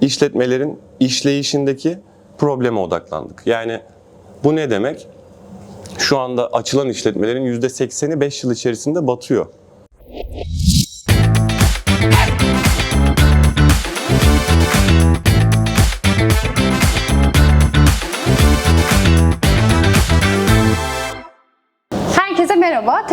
işletmelerin işleyişindeki probleme odaklandık. Yani bu ne demek? Şu anda açılan işletmelerin %80'i 5 yıl içerisinde batıyor.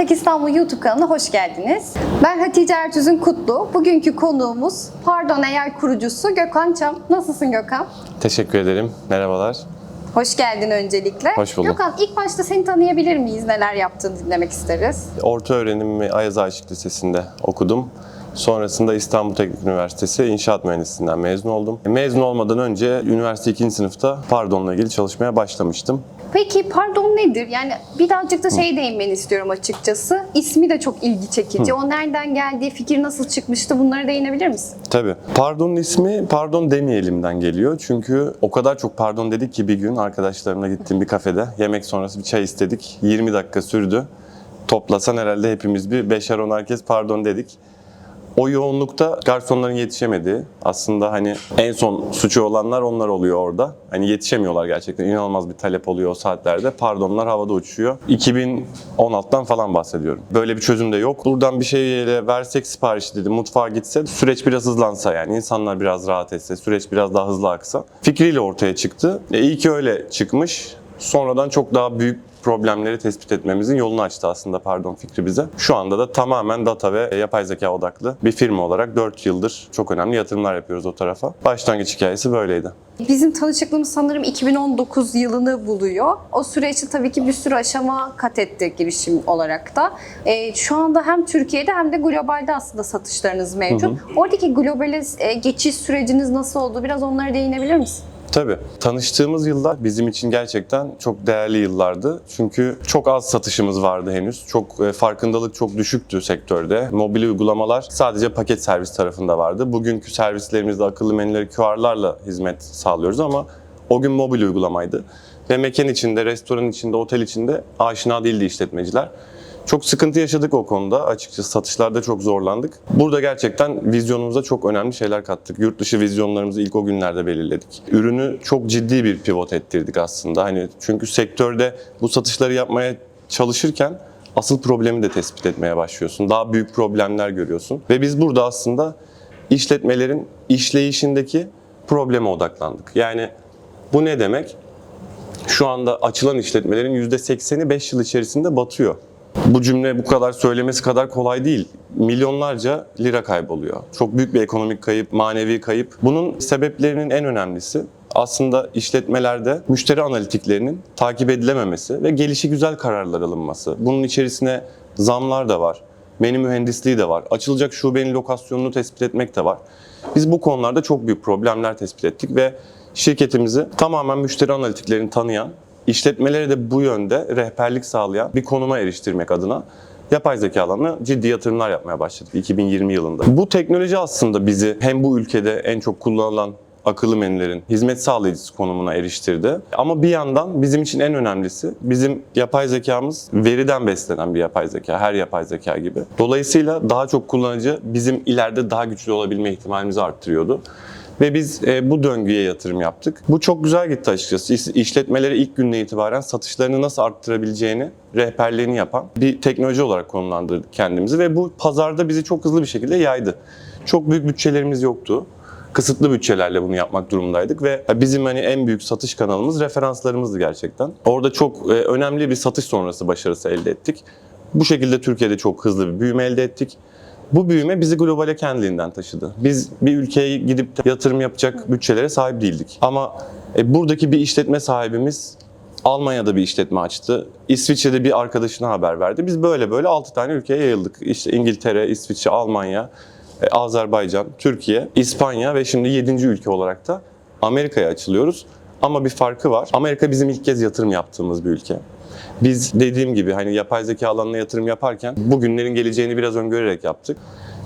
Tek İstanbul YouTube kanalına hoş geldiniz. Ben Hatice Ertüzün Kutlu. Bugünkü konuğumuz Pardon AI kurucusu Gökhan Çam. Nasılsın Gökhan? Teşekkür ederim. Merhabalar. Hoş geldin öncelikle. Hoş bulduk. Gökhan ilk başta seni tanıyabilir miyiz? Neler yaptığını dinlemek isteriz. Orta öğrenimimi Ayaz Aşık Lisesi'nde okudum. Sonrasında İstanbul Teknik Üniversitesi İnşaat Mühendisliğinden mezun oldum. Mezun olmadan önce üniversite 2. sınıfta pardonla ilgili çalışmaya başlamıştım. Peki pardon nedir? Yani birazcık da şey değinmeni istiyorum açıkçası. İsmi de çok ilgi çekici. O nereden geldi, fikir nasıl çıkmıştı bunlara değinebilir misin? Tabii. Pardon'un ismi pardon demeyelimden geliyor. Çünkü o kadar çok pardon dedik ki bir gün arkadaşlarımla gittiğim bir kafede yemek sonrası bir çay istedik. 20 dakika sürdü. Toplasan herhalde hepimiz bir beşer on herkes pardon dedik. O yoğunlukta garsonların yetişemediği, aslında hani en son suçu olanlar onlar oluyor orada. Hani yetişemiyorlar gerçekten. İnanılmaz bir talep oluyor o saatlerde. Pardonlar havada uçuyor. 2016'dan falan bahsediyorum. Böyle bir çözüm de yok. Buradan bir şeyle versek sipariş dedi, mutfağa gitse, süreç biraz hızlansa yani insanlar biraz rahat etse, süreç biraz daha hızlı aksa. Fikriyle ortaya çıktı. E, iyi ki öyle çıkmış. Sonradan çok daha büyük problemleri tespit etmemizin yolunu açtı aslında pardon fikri bize. Şu anda da tamamen data ve yapay zeka odaklı bir firma olarak 4 yıldır çok önemli yatırımlar yapıyoruz o tarafa. Başlangıç hikayesi böyleydi. Bizim tanışıklığımız sanırım 2019 yılını buluyor. O süreçte tabii ki bir sürü aşama kat etti girişim olarak da. Ee, şu anda hem Türkiye'de hem de globalde aslında satışlarınız mevcut. Oradaki globale e, geçiş süreciniz nasıl oldu? Biraz onlara değinebilir misin? Tabii. Tanıştığımız yıllar bizim için gerçekten çok değerli yıllardı. Çünkü çok az satışımız vardı henüz. Çok e, farkındalık çok düşüktü sektörde. Mobil uygulamalar sadece paket servis tarafında vardı. Bugünkü servislerimizde akıllı menüleri QR'larla hizmet sağlıyoruz ama o gün mobil uygulamaydı. Ve mekan içinde, restoran içinde, otel içinde aşina değildi işletmeciler. Çok sıkıntı yaşadık o konuda. Açıkçası satışlarda çok zorlandık. Burada gerçekten vizyonumuza çok önemli şeyler kattık. Yurt dışı vizyonlarımızı ilk o günlerde belirledik. Ürünü çok ciddi bir pivot ettirdik aslında. Hani çünkü sektörde bu satışları yapmaya çalışırken asıl problemi de tespit etmeye başlıyorsun. Daha büyük problemler görüyorsun. Ve biz burada aslında işletmelerin işleyişindeki probleme odaklandık. Yani bu ne demek? Şu anda açılan işletmelerin %80'i 5 yıl içerisinde batıyor. Bu cümle bu kadar söylemesi kadar kolay değil. Milyonlarca lira kayboluyor. Çok büyük bir ekonomik kayıp, manevi kayıp. Bunun sebeplerinin en önemlisi aslında işletmelerde müşteri analitiklerinin takip edilememesi ve gelişi güzel kararlar alınması. Bunun içerisine zamlar da var. Menü mühendisliği de var. Açılacak şubenin lokasyonunu tespit etmek de var. Biz bu konularda çok büyük problemler tespit ettik ve şirketimizi tamamen müşteri analitiklerini tanıyan, işletmelere de bu yönde rehberlik sağlayan bir konuma eriştirmek adına yapay zeka alanına ciddi yatırımlar yapmaya başladık 2020 yılında. Bu teknoloji aslında bizi hem bu ülkede en çok kullanılan akıllı menülerin hizmet sağlayıcısı konumuna eriştirdi. Ama bir yandan bizim için en önemlisi bizim yapay zekamız veriden beslenen bir yapay zeka. Her yapay zeka gibi. Dolayısıyla daha çok kullanıcı bizim ileride daha güçlü olabilme ihtimalimizi arttırıyordu. Ve biz e, bu döngüye yatırım yaptık. Bu çok güzel gitti açıkçası. İş- İşletmelere ilk günden itibaren satışlarını nasıl arttırabileceğini rehberliğini yapan bir teknoloji olarak konumlandırdık kendimizi ve bu pazarda bizi çok hızlı bir şekilde yaydı. Çok büyük bütçelerimiz yoktu kısıtlı bütçelerle bunu yapmak durumundaydık ve bizim hani en büyük satış kanalımız referanslarımızdı gerçekten. Orada çok e, önemli bir satış sonrası başarısı elde ettik. Bu şekilde Türkiye'de çok hızlı bir büyüme elde ettik. Bu büyüme bizi globale kendiliğinden taşıdı. Biz bir ülkeye gidip yatırım yapacak bütçelere sahip değildik. Ama e, buradaki bir işletme sahibimiz Almanya'da bir işletme açtı. İsviçre'de bir arkadaşına haber verdi. Biz böyle böyle 6 tane ülkeye yayıldık. İşte İngiltere, İsviçre, Almanya, e, Azerbaycan, Türkiye, İspanya ve şimdi 7. ülke olarak da Amerika'ya açılıyoruz. Ama bir farkı var. Amerika bizim ilk kez yatırım yaptığımız bir ülke. Biz dediğim gibi hani yapay zeka alanına yatırım yaparken bugünlerin geleceğini biraz öngörerek yaptık.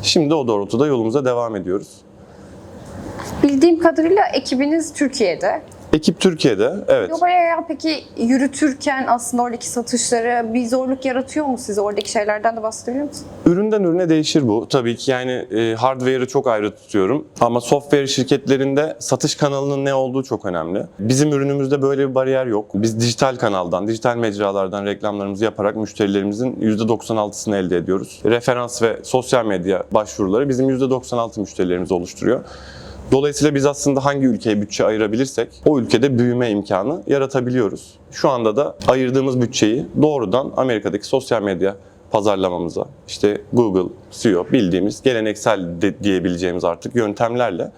Şimdi o doğrultuda yolumuza devam ediyoruz. Bildiğim kadarıyla ekibiniz Türkiye'de. Ekip Türkiye'de, evet. Global AI peki yürütürken aslında oradaki satışları bir zorluk yaratıyor mu size? Oradaki şeylerden de bahsedebilir misin? Üründen ürüne değişir bu. Tabii ki yani e, hardware'ı çok ayrı tutuyorum. Ama software şirketlerinde satış kanalının ne olduğu çok önemli. Bizim ürünümüzde böyle bir bariyer yok. Biz dijital kanaldan, dijital mecralardan reklamlarımızı yaparak müşterilerimizin %96'sını elde ediyoruz. Referans ve sosyal medya başvuruları bizim %96 müşterilerimizi oluşturuyor. Dolayısıyla biz aslında hangi ülkeye bütçe ayırabilirsek o ülkede büyüme imkanı yaratabiliyoruz. Şu anda da ayırdığımız bütçeyi doğrudan Amerika'daki sosyal medya pazarlamamıza, işte Google, SEO bildiğimiz geleneksel de diyebileceğimiz artık yöntemlerle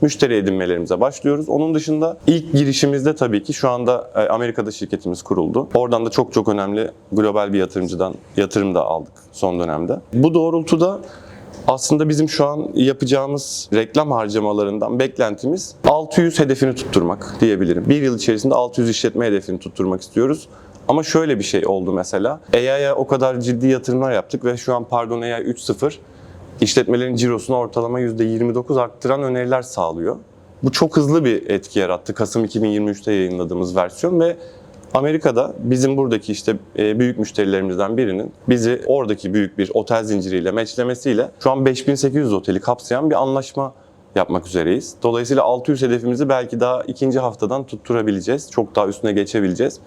müşteri edinmelerimize başlıyoruz. Onun dışında ilk girişimizde tabii ki şu anda e, Amerika'da şirketimiz kuruldu. Oradan da çok çok önemli global bir yatırımcıdan yatırım da aldık son dönemde. Bu doğrultuda aslında bizim şu an yapacağımız reklam harcamalarından beklentimiz 600 hedefini tutturmak diyebilirim. Bir yıl içerisinde 600 işletme hedefini tutturmak istiyoruz. Ama şöyle bir şey oldu mesela. AI'ya o kadar ciddi yatırımlar yaptık ve şu an pardon AI 3.0 işletmelerin cirosunu ortalama %29 arttıran öneriler sağlıyor. Bu çok hızlı bir etki yarattı Kasım 2023'te yayınladığımız versiyon ve Amerika'da bizim buradaki işte e, büyük müşterilerimizden birinin bizi oradaki büyük bir otel zinciriyle meçlemesiyle şu an 5800 oteli kapsayan bir anlaşma yapmak üzereyiz. Dolayısıyla 600 hedefimizi belki daha ikinci haftadan tutturabileceğiz. Çok daha üstüne geçebileceğiz.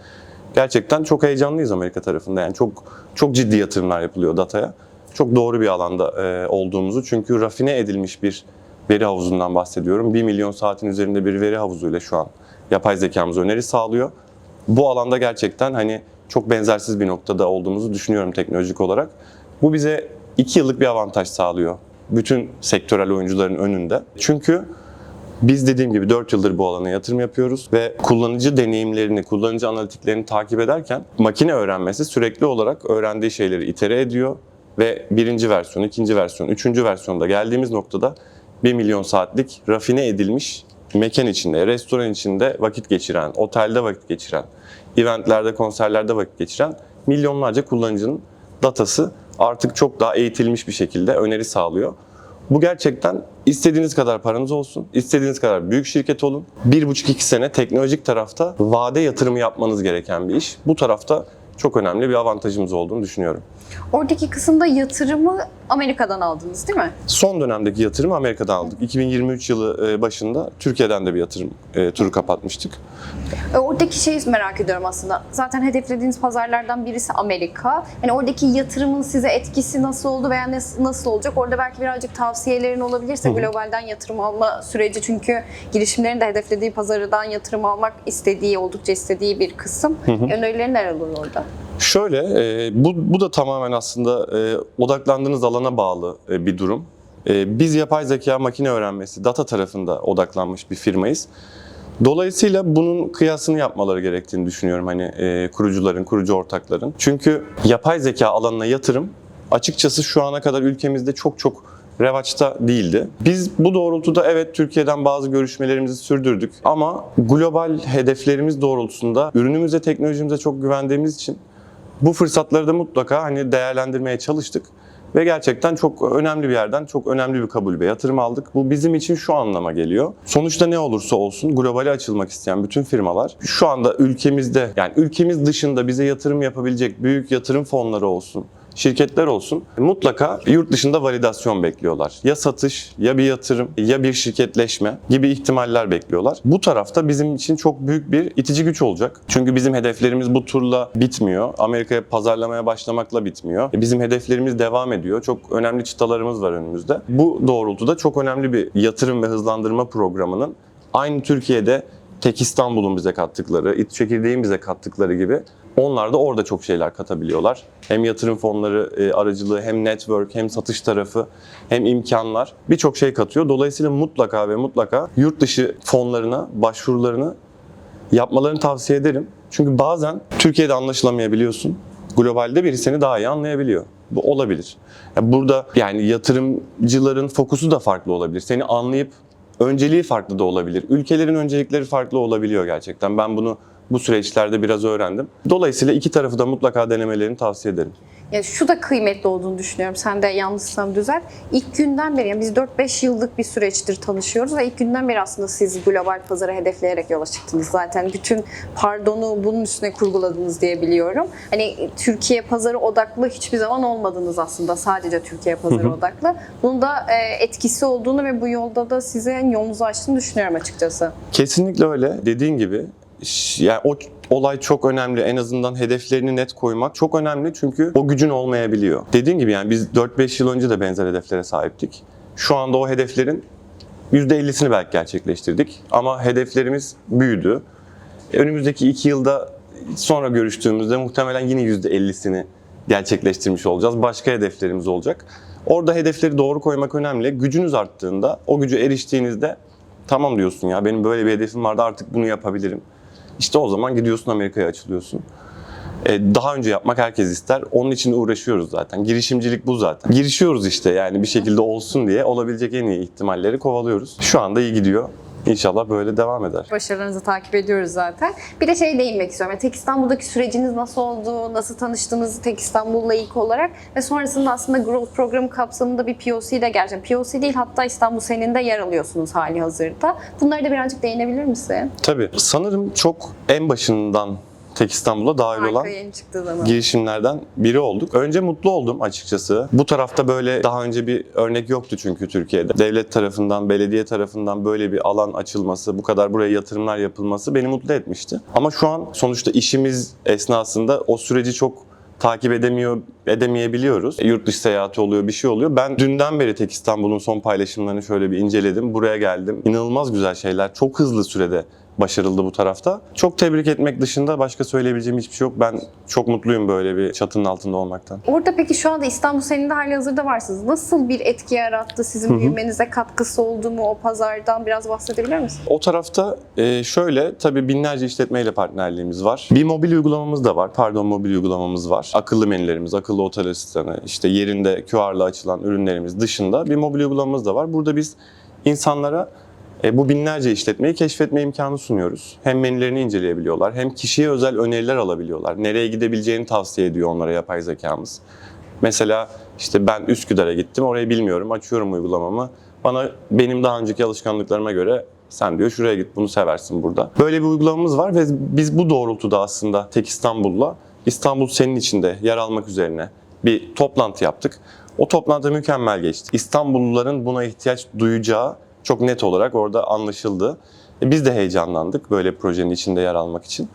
Gerçekten çok heyecanlıyız Amerika tarafında. Yani çok çok ciddi yatırımlar yapılıyor dataya. Çok doğru bir alanda e, olduğumuzu çünkü rafine edilmiş bir veri havuzundan bahsediyorum. 1 milyon saatin üzerinde bir veri havuzuyla şu an yapay zekamız öneri sağlıyor. Bu alanda gerçekten hani çok benzersiz bir noktada olduğumuzu düşünüyorum teknolojik olarak. Bu bize 2 yıllık bir avantaj sağlıyor bütün sektörel oyuncuların önünde. Çünkü biz dediğim gibi 4 yıldır bu alana yatırım yapıyoruz ve kullanıcı deneyimlerini, kullanıcı analitiklerini takip ederken makine öğrenmesi sürekli olarak öğrendiği şeyleri itere ediyor ve birinci versiyon, ikinci versiyon, üçüncü versiyonda geldiğimiz noktada 1 milyon saatlik rafine edilmiş mekan içinde, restoran içinde vakit geçiren, otelde vakit geçiren, eventlerde, konserlerde vakit geçiren milyonlarca kullanıcının datası artık çok daha eğitilmiş bir şekilde öneri sağlıyor. Bu gerçekten istediğiniz kadar paranız olsun, istediğiniz kadar büyük şirket olun. 1,5-2 sene teknolojik tarafta vade yatırımı yapmanız gereken bir iş. Bu tarafta çok önemli bir avantajımız olduğunu düşünüyorum. Oradaki kısımda yatırımı Amerika'dan aldınız değil mi? Son dönemdeki yatırımı Amerika'dan aldık. 2023 yılı e, başında Türkiye'den de bir yatırım e, turu kapatmıştık. E, Oradaki şeyi merak ediyorum aslında. Zaten hedeflediğiniz pazarlardan birisi Amerika. Yani oradaki yatırımın size etkisi nasıl oldu veya nasıl olacak? Orada belki birazcık tavsiyelerin olabilirse globalden yatırım alma süreci çünkü girişimlerin de hedeflediği pazardan yatırım almak istediği, oldukça istediği bir kısım. Önerilerin neler olur orada? Şöyle, e, bu, bu da tamamen aslında e, odaklandığınız alana bağlı e, bir durum. E, biz yapay zeka, makine öğrenmesi, data tarafında odaklanmış bir firmayız. Dolayısıyla bunun kıyasını yapmaları gerektiğini düşünüyorum hani e, kurucuların, kurucu ortakların. Çünkü yapay zeka alanına yatırım açıkçası şu ana kadar ülkemizde çok çok revaçta değildi. Biz bu doğrultuda evet Türkiye'den bazı görüşmelerimizi sürdürdük ama global hedeflerimiz doğrultusunda ürünümüze, teknolojimize çok güvendiğimiz için bu fırsatları da mutlaka hani değerlendirmeye çalıştık ve gerçekten çok önemli bir yerden çok önemli bir kabul ve yatırım aldık. Bu bizim için şu anlama geliyor. Sonuçta ne olursa olsun globale açılmak isteyen bütün firmalar şu anda ülkemizde yani ülkemiz dışında bize yatırım yapabilecek büyük yatırım fonları olsun şirketler olsun mutlaka yurt dışında validasyon bekliyorlar. Ya satış, ya bir yatırım, ya bir şirketleşme gibi ihtimaller bekliyorlar. Bu tarafta bizim için çok büyük bir itici güç olacak. Çünkü bizim hedeflerimiz bu turla bitmiyor. Amerika'ya pazarlamaya başlamakla bitmiyor. E, Bizim hedeflerimiz devam ediyor. Çok önemli çıtalarımız var önümüzde. Bu doğrultuda çok önemli bir yatırım ve hızlandırma programının aynı Türkiye'de Tek İstanbul'un bize kattıkları, İT Çekirdeğin bize kattıkları gibi onlar da orada çok şeyler katabiliyorlar. Hem yatırım fonları e, aracılığı, hem network, hem satış tarafı, hem imkanlar birçok şey katıyor. Dolayısıyla mutlaka ve mutlaka yurt dışı fonlarına başvurularını yapmalarını tavsiye ederim. Çünkü bazen Türkiye'de anlaşılamayabiliyorsun. Globalde biri seni daha iyi anlayabiliyor. Bu olabilir. Burada yani yatırımcıların fokusu da farklı olabilir. Seni anlayıp önceliği farklı da olabilir. Ülkelerin öncelikleri farklı olabiliyor gerçekten. Ben bunu Bu süreçlerde biraz öğrendim. Dolayısıyla iki tarafı da mutlaka denemelerini tavsiye ederim. Ya şu da kıymetli olduğunu düşünüyorum. Sen de yanlışsam düzelt. İlk günden beri yani biz 4-5 yıllık bir süreçtir tanışıyoruz ve ilk günden beri aslında siz global pazarı hedefleyerek yola çıktınız. Zaten bütün pardonu bunun üstüne kurguladınız diye biliyorum. Hani Türkiye pazarı odaklı hiçbir zaman olmadınız aslında. Sadece Türkiye pazarı odaklı. Bunun da e, etkisi olduğunu ve bu yolda da size yolunuzu açtığını düşünüyorum açıkçası. Kesinlikle öyle. Dediğin gibi yani o olay çok önemli. En azından hedeflerini net koymak çok önemli çünkü o gücün olmayabiliyor. Dediğin gibi yani biz 4-5 yıl önce de benzer hedeflere sahiptik. Şu anda o hedeflerin %50'sini belki gerçekleştirdik ama hedeflerimiz büyüdü. E, Önümüzdeki 2 yılda sonra görüştüğümüzde muhtemelen yine %50'sini gerçekleştirmiş olacağız. Başka hedeflerimiz olacak. Orada hedefleri doğru koymak önemli. Gücünüz arttığında, o gücü eriştiğinizde tamam diyorsun ya benim böyle bir hedefim vardı artık bunu yapabilirim. İşte o zaman gidiyorsun Amerika'ya açılıyorsun. E, daha önce yapmak herkes ister. Onun için uğraşıyoruz zaten. Girişimcilik bu zaten. Girişiyoruz işte yani bir şekilde olsun diye olabilecek en iyi ihtimalleri kovalıyoruz. Şu anda iyi gidiyor. İnşallah böyle devam eder. Başarılarınızı takip ediyoruz zaten. Bir de şey değinmek istiyorum. Yani Tek İstanbul'daki süreciniz nasıl oldu? Nasıl tanıştınız Tek İstanbul'la ilk olarak? Ve sonrasında aslında Growth programı kapsamında bir POC de gerçekten. POC değil hatta İstanbul Senin'de yer alıyorsunuz hali hazırda. Bunlara da birazcık değinebilir misin? Tabii. Sanırım çok en başından Tek İstanbul'a dahil olan Marka yeni çıktığı zaman. girişimlerden biri olduk. Önce mutlu oldum açıkçası. Bu tarafta böyle daha önce bir örnek yoktu çünkü Türkiye'de. Devlet tarafından, belediye tarafından böyle bir alan açılması, bu kadar buraya yatırımlar yapılması beni mutlu etmişti. Ama şu an sonuçta işimiz esnasında o süreci çok takip edemiyor edemeyebiliyoruz. E, Yurt dışı seyahati oluyor, bir şey oluyor. Ben dünden beri Tek İstanbul'un son paylaşımlarını şöyle bir inceledim. Buraya geldim. İnanılmaz güzel şeyler. Çok hızlı sürede başarıldı bu tarafta. Çok tebrik etmek dışında başka söyleyebileceğim hiçbir şey yok. Ben çok mutluyum böyle bir çatının altında olmaktan. Orada peki şu anda İstanbul Senin'de hali hazırda varsınız. Nasıl bir etki yarattı? Sizin büyümenize katkısı oldu mu o pazardan? Biraz bahsedebilir misin? O tarafta e, şöyle tabii binlerce işletmeyle partnerliğimiz var. Bir mobil uygulamamız da var. Pardon mobil uygulamamız var. Akıllı menülerimiz, akıllı otel asistanı, işte yerinde QR'la açılan ürünlerimiz dışında bir mobil uygulamamız da var. Burada biz insanlara e, bu binlerce işletmeyi keşfetme imkanı sunuyoruz. Hem menülerini inceleyebiliyorlar, hem kişiye özel öneriler alabiliyorlar. Nereye gidebileceğini tavsiye ediyor onlara yapay zekamız. Mesela işte ben Üsküdar'a gittim, orayı bilmiyorum, açıyorum uygulamamı. Bana benim daha önceki alışkanlıklarıma göre sen diyor şuraya git bunu seversin burada. Böyle bir uygulamamız var ve biz bu doğrultuda aslında Tek İstanbul'la İstanbul senin içinde yer almak üzerine bir toplantı yaptık. O toplantı mükemmel geçti. İstanbulluların buna ihtiyaç duyacağı çok net olarak orada anlaşıldı. E, Biz de heyecanlandık böyle projenin içinde yer almak için.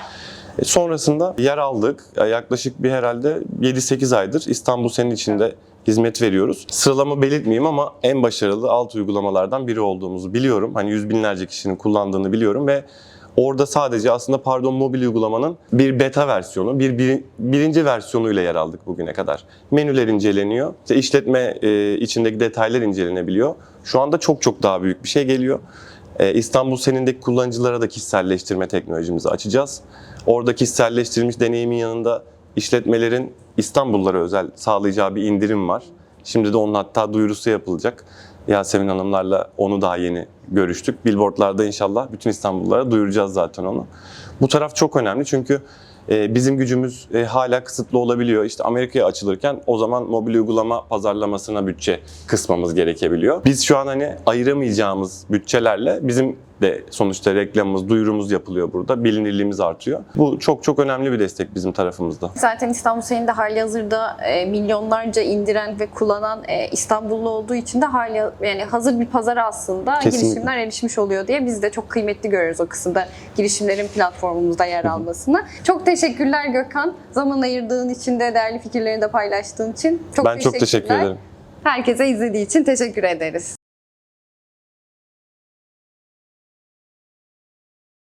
E, Sonrasında yer aldık. E, Yaklaşık bir herhalde 7-8 aydır İstanbul senin içinde hizmet veriyoruz. Sıralama belirtmeyeyim ama en başarılı alt uygulamalardan biri olduğumuzu biliyorum. Hani yüz binlerce kişinin kullandığını biliyorum ve orada sadece aslında pardon mobil uygulamanın bir beta versiyonu, bir, bir birinci versiyonuyla yer aldık bugüne kadar. Menüler inceleniyor, işte işletme e, içindeki detaylar incelenebiliyor. Şu anda çok çok daha büyük bir şey geliyor. E, İstanbul Senin'deki kullanıcılara da kişiselleştirme teknolojimizi açacağız. Orada kişiselleştirilmiş deneyimin yanında işletmelerin İstanbullulara özel sağlayacağı bir indirim var. Şimdi de onun hatta duyurusu yapılacak. Yasemin Hanımlarla onu daha yeni görüştük. Billboardlarda inşallah bütün İstanbullulara duyuracağız zaten onu. Bu taraf çok önemli çünkü e, bizim gücümüz e, hala kısıtlı olabiliyor. İşte Amerika'ya açılırken o zaman mobil uygulama pazarlamasına bütçe kısmamız gerekebiliyor. Biz şu an hani ayıramayacağımız bütçelerle bizim de sonuçta reklamımız, duyurumuz yapılıyor burada. Bilinirliğimiz artıyor. Bu çok çok önemli bir destek bizim tarafımızda. Zaten İstanbul Senin'de hali hazırda e, milyonlarca indiren ve kullanan e, İstanbullu olduğu için de hali yani hazır bir pazara aslında Kesinlikle. girişimler erişmiş oluyor diye biz de çok kıymetli görüyoruz o kısımda girişimlerin platformumuzda yer almasını. Çok teşekkürler Gökhan. Zaman ayırdığın için de değerli fikirlerini de paylaştığın için. Çok ben çok teşekkür ederim. Herkese izlediği için teşekkür ederiz.